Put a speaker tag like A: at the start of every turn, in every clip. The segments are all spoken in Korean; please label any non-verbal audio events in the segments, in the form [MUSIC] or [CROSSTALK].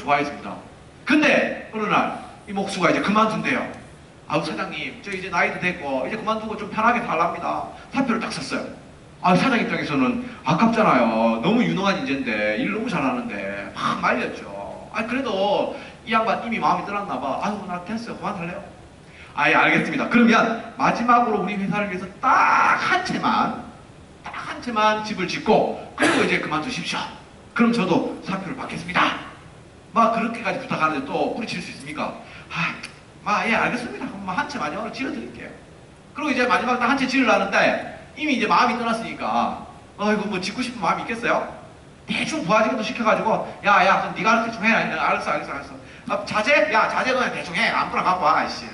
A: 좋아했습니다. 근데 어느 날 이 목수가 이제 그만둔대요. 아우 사장님 저 이제 나이도 됐고 이제 그만두고 좀 편하게 살랍니다. 사표를 딱 썼어요. 아 사장 입장에서는 아깝잖아요. 너무 유능한 인재인데 일 너무 잘하는데 막 말렸죠. 아 그래도 이 양반 이미 마음이 떠났나 봐. 아유 나 됐어요. 그만할래요. 아예 알겠습니다. 그러면 마지막으로 우리 회사를 위해서 딱 한 채만 딱 한 채만 집을 짓고 그리고 이제 그만두십시오. 그럼 저도 사표를 받겠습니다. 막 그렇게까지 부탁하는데 또 뿌리칠 수 있습니까? 아, 마, 예, 알겠습니다. 그럼 한채 마지막으로 지어드릴게요. 그리고 이제 마지막 딱한채 지으려는데 이미 이제 마음이 떠났으니까 어이구 뭐 짓고 싶은 마음이 있겠어요? 대충 부하직도 시켜가지고 야, 야, 그럼 네가 대충 해. 알았어, 알았어, 알았어. 아, 자재? 야, 자재 그냥 대충 해. 아무거나 갖고 와, 씨.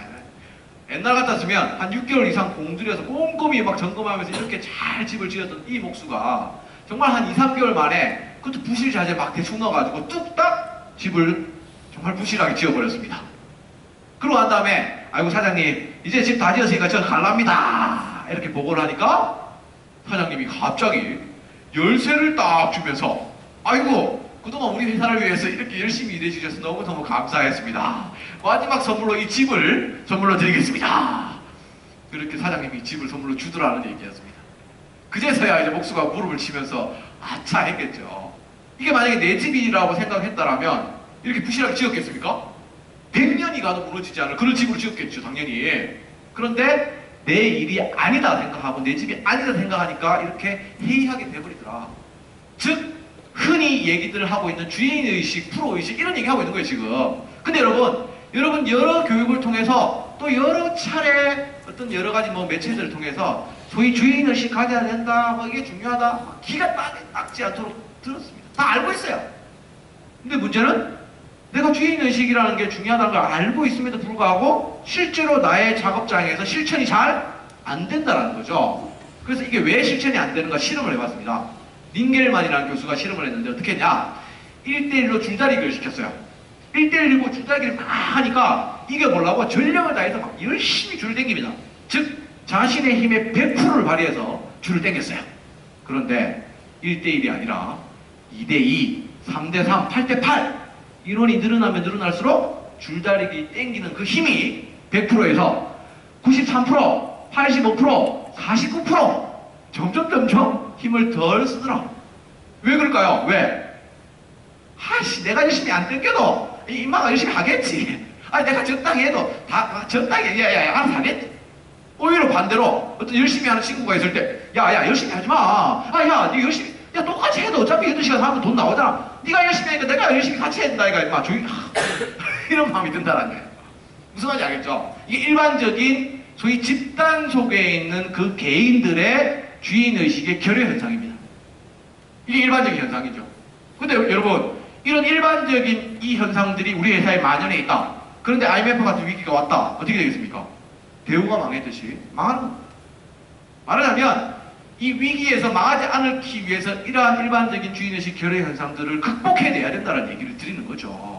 A: 옛날 같았으면 한 6개월 이상 공들여서 꼼꼼히 막 점검하면서 이렇게 잘 집을 지었던 이 목수가 정말 한 2, 3개월 만에 그것도 부실 자재 막 대충 넣어가지고 뚝딱 집을 정말 부실하게 지어버렸습니다. 그러고 난 다음에 아이고 사장님 이제 집 다 지었으니까 저 갈랍니다. 이렇게 보고를 하니까 사장님이 갑자기 열쇠를 딱 주면서 아이고 그동안 우리 회사를 위해서 이렇게 열심히 일해 주셔서 너무너무 감사했습니다. 마지막 선물로 이 집을 선물로 드리겠습니다. 그렇게 사장님이 집을 선물로 주더라는 얘기였습니다. 그제서야 이제 목수가 무릎을 치면서 아차 했겠죠 이게 만약에 내 집이라고 생각했다라면 이렇게 부실하게 지었겠습니까? 100년이 가도 무너지지 않을 그런 집으로 지었겠죠, 당연히. 그런데 내 일이 아니다 생각하고 내 집이 아니다 생각하니까 이렇게 해이하게 돼버리더라. 즉, 흔히 얘기들을 하고 있는 주인의식, 프로의식 이런 얘기 하고 있는 거예요, 지금. 근데 여러분, 여러분 여러 교육을 통해서 또 여러 차례 어떤 여러 가지 뭐 매체들을 통해서 소위 주인의식 가져야 된다, 뭐 이게 중요하다, 막 기가 딱, nak지 않도록 들었습니다. 다 알고 있어요. 근데 문제는 내가 주인의식이라는 게 중요하다는 걸 알고 있음에도 불구하고 실제로 나의 작업장에서 실천이 잘 안 된다는 거죠. 그래서 이게 왜 실천이 안 되는가 실험을 해봤습니다. 링겔만이라는 교수가 실험을 했는데 어떻게 했냐. 1대1로 줄다리기를 시켰어요. 1대1이고 줄다리기를 막 하니까 이게 뭐라고 전력을 다해서 막 열심히 줄을 당깁니다. 즉 자신의 힘의 100%를 발휘해서 줄을 당겼어요. 그런데 1대1이 아니라 2대2, 3대3, 8대8 인원이 늘어나면 늘어날수록 줄다리기 땡기는 그 힘이 100%에서 93%, 85%, 49% 점점 점점 힘을 덜 쓰더라. 왜 그럴까요? 왜? 아씨 내가 열심히 안 땡겨도 이 인마가 열심히 하겠지. 아 내가 적당히 해도 다 적당히 야야 알아서 하겠지. 오히려 반대로 어떤 열심히 하는 친구가 있을 때 야야 열심히 하지 마. 아야 네 열심히 야 똑같이 해도 어차피 8시간 하면 돈 나오잖아. 네가 열심히 하니까 내가 열심히 같이 된다 이가 임마 조용히 [LAUGHS] 이런 마음이 든다는 거예요. 무슨 말인지 알겠죠? 이게 일반적인 소위 집단 속에 있는 그 개인들의 주인의식의 결여 현상입니다. 이게 일반적인 현상이죠. 근데 여러분 이런 일반적인 이 현상들이 우리 회사에 만연해 있다. 그런데 IMF 같은 위기가 왔다. 어떻게 되겠습니까? 대우가 망했듯이 망하는 겁니다. 말하자면 이 위기에서 망하지 않기 위해서 이러한 일반적인 주인의식 결여 현상들을 극복해내야 된다는 얘기를 드리는 거죠.